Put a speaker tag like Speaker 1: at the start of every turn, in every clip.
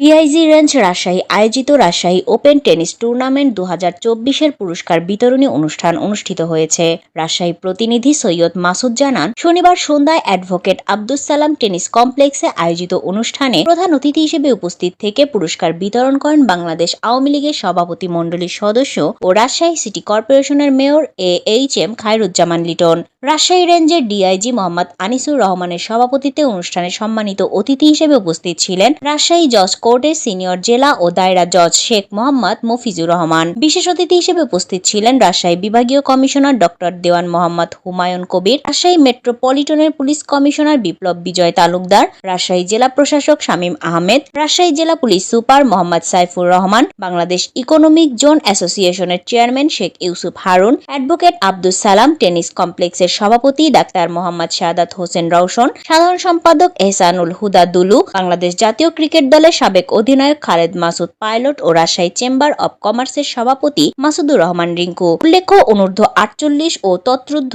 Speaker 1: PIG range Rajshahi আয়োজিত Rajshahi open tennis tournament দু হাজার চব্বিশের পুরস্কার বিতরণী অনুষ্ঠান অনুষ্ঠিত হয়েছে। রাজশাহী প্রতিনিধি সৈয়দ মাসুদ জানান, শনিবার সন্ধ্যায় অ্যাডভোকেট আব্দুস সালাম টেনিস কমপ্লেক্সে আয়োজিত অনুষ্ঠানে প্রধান অতিথি হিসেবে উপস্থিত থেকে পুরস্কার বিতরণ করেন বাংলাদেশ আওয়ামী লীগের সভাপতি মণ্ডলীর সদস্য ও রাজশাহী সিটি কর্পোরেশনের mayor A H M Khairuzzaman Liton. Rajshahi রেঞ্জের ডিআইজি মোহাম্মদ আনিসুর রহমানের সভাপতিত্বে অনুষ্ঠানে সম্মানিত অতিথি হিসেবে উপস্থিত ছিলেন রাজশাহী জজ কোর্টের সিনিয়র জেলা ও দায়রা জজ শেখ মোহাম্মদ মফিজুর রহমান। বিশেষ অতিথি হিসেবে উপস্থিত ছিলেন রাজশাহী বিভাগীয় কমিশনার ডক্টর দেওয়ান মোহাম্মদ হুমায়ুন কবির, রাজশাহী মেট্রোপলিটনের পুলিশ কমিশনার বিপ্লব বিজয় তালুকদার, রাজশাহী জেলা প্রশাসক শামীম আহমেদ, রাজশাহী জেলা police super Mohammad Saifur Rahman, Bangladesh economic zone অ্যাসোসিয়েশনের chairman Sheikh Yusuf Harun, advocate Abdul Salam, tennis কমপ্লেক্সের সভাপতি ডাক্তার মোহাম্মদ শাহাদাত হোসেন রওশন, সাধারণ সম্পাদক এহসানুল হুদা দুলু, বাংলাদেশ জাতীয় ক্রিকেট দলের সাবেক অধিনায়ক খালেদ মাসুদ পাইলট ও রাজশাহী চেম্বার অব কমার্সের সভাপতি মাসুদুর রহমান রিঙ্কু। উল্লেখ্য, অনূর্ধ্ব আটচল্লিশ ও তত্রুদ্ধ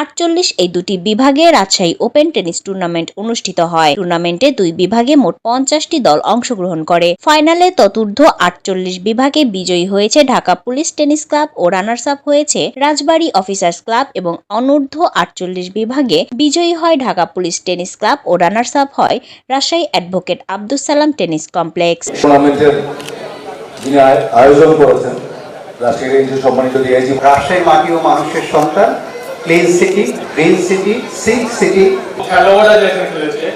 Speaker 1: আটচল্লিশ এই দুটি বিভাগে রাজশাহী ওপেন টেনিস টুর্নামেন্ট অনুষ্ঠিত হয়। টুর্নামেন্টে দুই বিভাগে মোট পঞ্চাশটি দল অংশগ্রহণ করে। ফাইনালে চতুর্থ আটচল্লিশ বিভাগে বিজয়ী হয়েছে ঢাকা পুলিশ টেনিস ক্লাব ও রানার্স আপ হয়েছে রাজবাড়ী অফিসার্স ক্লাব এবং অনূর্ধ্ব আটচল্লিশ বিভাগে বিজয়ী হয় ঢাকা পুলিশ টেনিস ক্লাব ও রানার্স আপ হয় Rajshahi advocate Abdus Salam tennis complex
Speaker 2: টুর্নামেন্টের যিনি আয়োজন করেছেন রাজশাহী রেঞ্জের সম্মানিত ডিআইজি
Speaker 3: রাজশাহী মাটি ও মানুষের সন্তান clean city green city silk city
Speaker 4: খেলোয়াড়রা যেখানে খেলেছে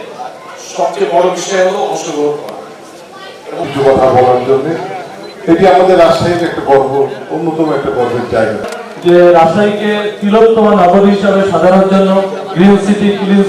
Speaker 4: সবচেয়ে বড় বিষয় হলো অংশগ্রহণ করা।
Speaker 5: কিছু কথা বলার জন্য এটি আমাদের রাজশাহীর একটা গর্ব অন্যতম একটা গর্বের জায়গা।
Speaker 6: যে রাজশাহীকে তিলোত্তমা নগরী হিসাবে সাজানোর জন্য গ্রিন সিটি ক্লিন